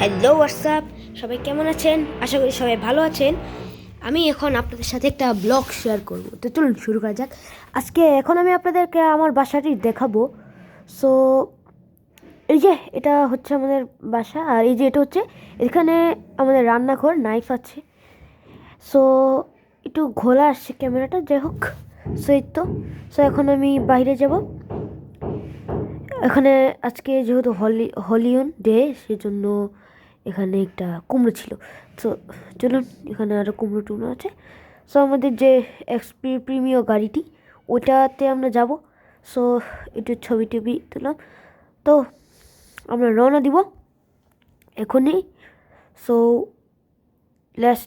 Hello WhatsApp সবাই কেমন আছেন? আশা করি সবাই ভালো আছেন। আমি এখন আপনাদের সাথে একটা ব্লগ শেয়ার করব। তো চলুন, শুরু করা যাক। আজকে এখন আমি আপনাদেরকে আমার বাসাটি দেখাবো। সো এই যে এটা হচ্ছে আমাদের বাসা, আর এই যে এটা হচ্ছে, এখানে আমাদের রান্নাঘর নাইফ আছে। সো একটু ঘোলা আসছে ক্যামেরাটা যাই হোক। সো এই তো। সো এখন আমি বাইরে যাব। এখানে আজকে যেহেতু হলি হলিউন ডে, সেজন্য এখানে একটা কুমড়ো ছিল। তো চলুন, এখানে আরও কুমড়ো টুমড়ো আছে। সো আমাদের যে এক্সপি প্রিমিয় গাড়িটি ওটাতে আমরা যাব। সো একটু ছবি টবি তুলাম তো, আমরা রওনা দিব এখনই। সো লেটস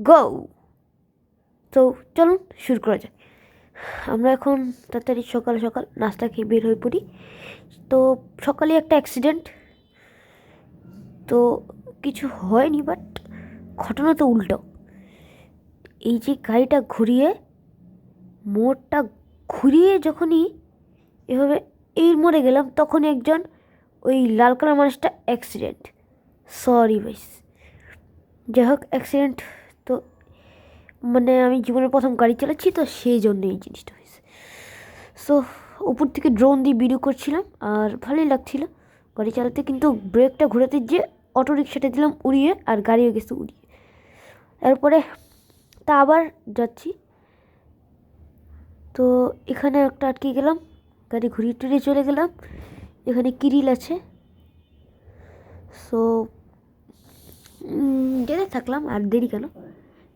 গো তো চলুন, শুরু করা যায় আমরা এখন তাড়াতাড়ি সকাল সকাল নাস্তা খেয়ে বের হয়ে পড়ি। তো, সকালে একটা অ্যাক্সিডেন্ট তো কিছু হয়নি বাট ঘটনা তো উল্টো। এই যে গাড়িটা ঘুরিয়ে, মোড়টা ঘুরিয়ে যখনই এভাবে এই মোড়ে গেলাম, তখনই একজন ওই লাল কালার মানুষটা অ্যাক্সিডেন্ট সরি ভাইস যাই হোক অ্যাক্সিডেন্ট তো মানে আমি জীবনের প্রথম গাড়ি চালাচ্ছি, তো সেই জন্য এই জিনিসটা হয়েছে। সো উপর থেকে ড্রোন দিয়ে ভিডিও করছিলাম, আর ভালোই লাগছিল। গাড়ি চালাতে, কিন্তু ব্রেকটা ঘোরাতে যে অটো রিক্সাটা দিলাম উড়িয়ে আর গাড়িও গেছে উড়িয়ে। তারপরে তা আবার যাচ্ছি। তো এখানে একটা আটকে গেলাম, গাড়ি ঘুরিয়ে টুরিয়ে চলে গেলাম। এখানে কিরিল আছে? সো যেতে থাকলাম, আর দেরি কেন?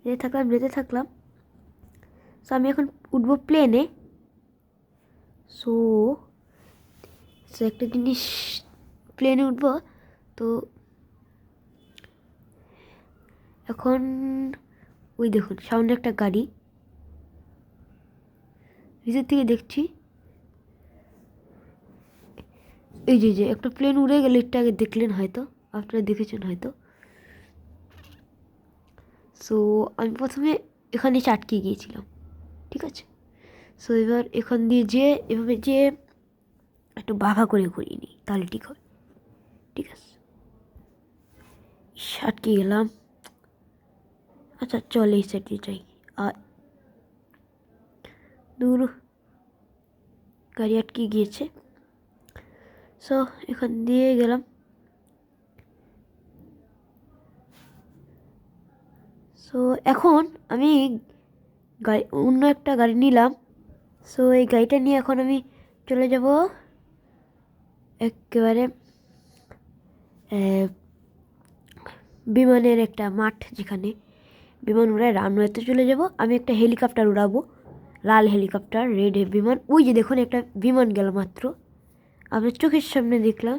যেতে থাকলাম যেতে থাকলাম। সো আমি এখন উঠবো প্লেনে সো সো একটা জিনিস প্লেনে উঠব। তো এখন, ওই দেখুন, সামনে একটা গাড়ি। ভিতর থেকে দেখছি। এই যে যে, একটা প্লেন উড়ে গেলে একটু আগে দেখলেন হয়তো, আপনারা দেখেছেন হয়তো। সো আমি প্রথমে এখানে চাটকে গিয়েছিলাম, ঠিক আছে? সো এবার এখান দিয়ে যে এভাবে যে একটু বাঘা করে ঘুরিয়ে নিই, তাহলে ঠিক ঠিক আছে। আটকে গেলাম আচ্ছা চল এই সাইড যাই। আর দূর। গাড়ি আটকে গিয়েছে। সো এখান দিয়ে গেলাম। সো এখন আমি গাড়ি, অন্য একটা গাড়ি নিলাম। সো এই গাড়িটা নিয়ে এখন আমি চলে যাব। একেবারে বিমানের একটা মাঠ যেখানে বিমান উড়ায় রানওয়েতে চলে যাব। আমি একটা হেলিকপ্টার উড়াবো, লাল হেলিকপ্টার রেড বিমান। ওই যে দেখুন, একটা বিমান গেল মাত্র। আপনার চোখের সামনে দেখলাম।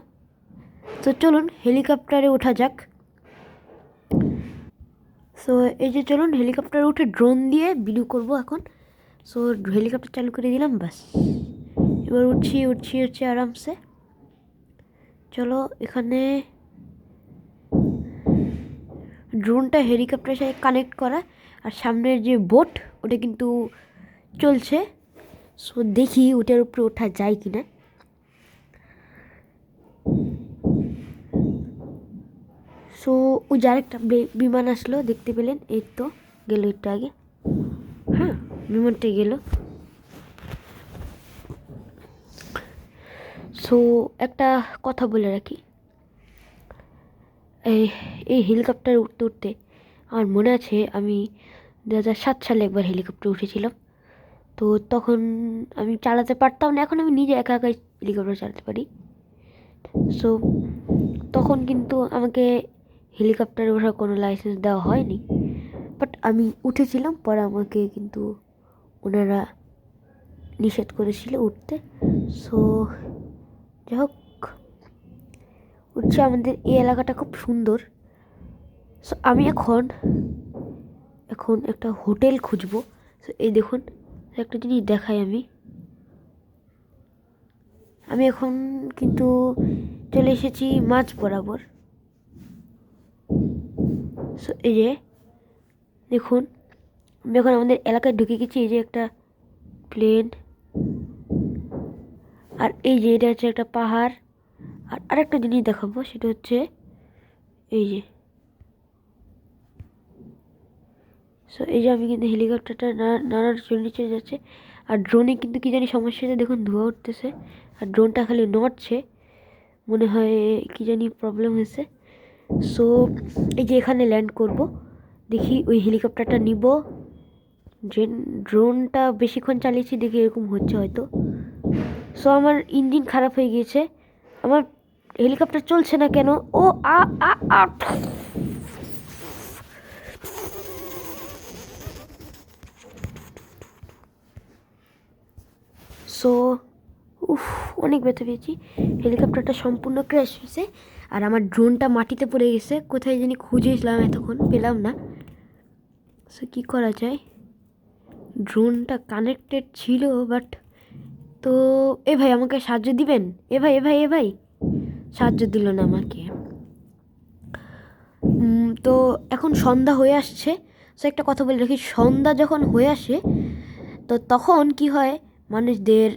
তো চলুন, হেলিকপ্টারে ওঠা যাক। সো এই যে চলুন, হেলিকপ্টারে উঠে ড্রোন দিয়ে ভিডিও করব এখন। সো হেলিকপ্টার চালু করে দিলাম, ব্যাস। এবার উঠছি উঠছি উঠছি আরামসে। চলো, এখানে ড্রোনটা হেলিকপ্টারের সাথে কানেক্ট করা আর সামনের যে বোট ওটা কিন্তু চলছে। সো দেখি ওটার উপরে ওঠা যায় কি না সো ও যে আরেকটা বে- বিমান আসলো, দেখতে পেলেন? এই তো, গেল একটু আগে। হ্যাঁ বিমানটা গেল। সো একটা কথা বলে রাখি। এই এই হেলিকপ্টার উঠতে উঠতে আমার মনে আছে আমি দু হাজার সাত সালে একবার হেলিকপ্টার উঠেছিলাম। তো তখন আমি চালাতে পারতাম না, এখন আমি নিজে একা একাই হেলিকপ্টার চালাতে পারি। সো তখন কিন্তু আমাকে হেলিকপ্টারে ওঠার কোনো লাইসেন্স দেওয়া হয়নি। বাট আমি উঠেছিলাম, পরে আমাকে কিন্তু ওনারা নিষেধ করেছিল উঠতে। সো যাই হোক উঠছে আমাদের এই এলাকাটা খুব সুন্দর। সো আমি এখন এখন একটা হোটেল খুঁজবো। সো এই দেখুন, একটা জিনিস দেখাই আমি। আমি এখন কিন্তু চলে এসেছি মাছ বরাবর। সো এই যে, দেখুন, আমি এখন আমাদের এলাকায় ঢুকে গেছি। এই যে একটা প্লেন। আর এই যে, এটা হচ্ছে একটা পাহাড়। আর আরেকটা জিনিস দেখাবো, সেটা হচ্ছে এই যে। সো এই যে আমি কিন্তু হেলিকপ্টারটা না- নাড়ার জন্য নিচে যাচ্ছে। আর ড্রোনে কিন্তু কি জানি সমস্যা দেখুন ধোঁয়া উঠতেছে। আর ড্রোনটা খালি নড়ছে, মনে হয় কি জানি প্রবলেম হয়েছে। সো এই যে এখানে ল্যান্ড করব, দেখি ওই হেলিকপ্টারটা নিব। যে ড্রোনটা বেশিক্ষণ চালিয়েছি, দেখি এরকম হচ্ছে হয়তো। সো আমার ইঞ্জিন খারাপ হয়ে গিয়েছে। আমার হেলিকপ্টার চলছে না কেন? ও, আ আ আ। সো উফ, অনেক ব্যথা পেয়েছি। হেলিকপ্টারটা সম্পূর্ণ ক্র্যাশ হয়েছে। আর আমার ড্রোনটা মাটিতে পড়ে গেছে। কোথায় জানি খুঁজেছিলাম এতক্ষণ, পেলাম না। সো কী করা যায়? ড্রোনটা কানেক্টেড ছিল বাট তো এ ভাই আমাকে সাহায্য দিবেন? এ ভাই এ ভাই এ ভাই। সাহায্য দিল না আমাকে। তো এখন সন্ধ্যা হয়ে আসছে। সো একটা কথা বলে রাখি, সন্ধ্যা যখন হয়ে আসে, তো তখন কি হয়? মানুষদের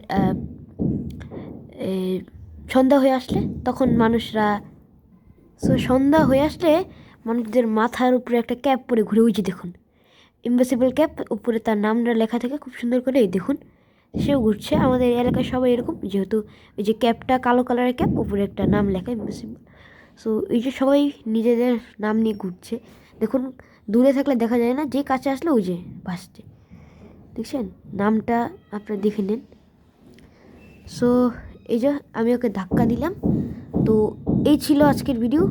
সন্ধ্যা হয়ে আসলে, তখন মানুষরা সো সন্ধ্যা হয়ে আসলে মানুষদের মাথার উপরে একটা ক্যাপ পরে ঘুরে যে দেখুন। ইম্পসিবল ক্যাপ উপরে তার নামটা লেখা থাকে, খুব সুন্দর করে, এই দেখুন। সেও ঘুরছে আমাদের এলাকায় সবাই এরকম, যেহেতু ওই যে ক্যাপটা কালো কালারের ক্যাপ, উপরে একটা নাম লেখা ইনভিসিবল সো এই যে সবাই নিজেদের নাম নিয়ে ঘুরছে। দেখুন, দূরে থাকলে দেখা যায় না, যে কাছে আসলে ওই যে ভাসছে দেখছেন? নামটা আপনারা দেখে নেন। সো এই যে আমি ওকে ধাক্কা দিলাম। তো, এই ছিল আজকের ভিডিও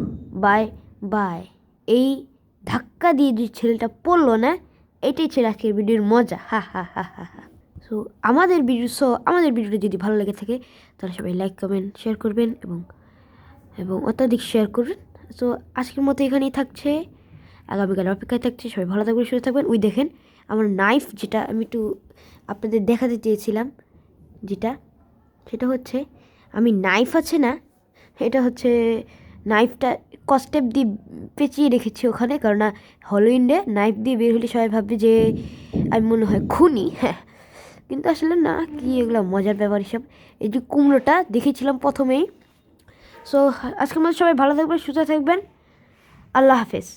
বাই বাই এই ধাক্কা দিয়ে যে ছেলেটা পড়ল না, এটাই ছিল আজকের ভিডিওর মজা। হা হা হা হা হা। সো আমাদের ভিডিও সো আমাদের ভিডিওটা যদি ভালো লেগে থাকে, তাহলে সবাই লাইক কমেন্ট শেয়ার করবেন এবং এবং অত্যাধিক শেয়ার করবেন। সো আজকের মতো এখানেই থাকছে। আগামীকাল অপেক্ষায় থাকছে। সবাই ভালো থাকবেন, সুস্থ থাকবেন। ওই দেখেন, আমার নাইফ যেটা আমি একটু আপনাদের দেখাতে চেয়েছিলাম, যেটা, সেটা হচ্ছে, আমি নাইফ আছে না, এটা হচ্ছে নাইফটা কস্টেপ দিয়ে পেঁচিয়ে রেখেছি ওখানে কারণ হলোইন্ডে নাইফ দিয়ে বের হলে সবাই ভাববে যে, আমি মনে হয় খুনি হ্যাঁ। কিন্তু আসলে না, কি এগুলো মজার ব্যাপার হিসাব এই যে কুমড়োটা দেখেছিলাম প্রথমেই। সো আজকের মধ্যে সবাই ভালো থাকবেন, সুস্থ থাকবেন। আল্লাহ হাফেজ।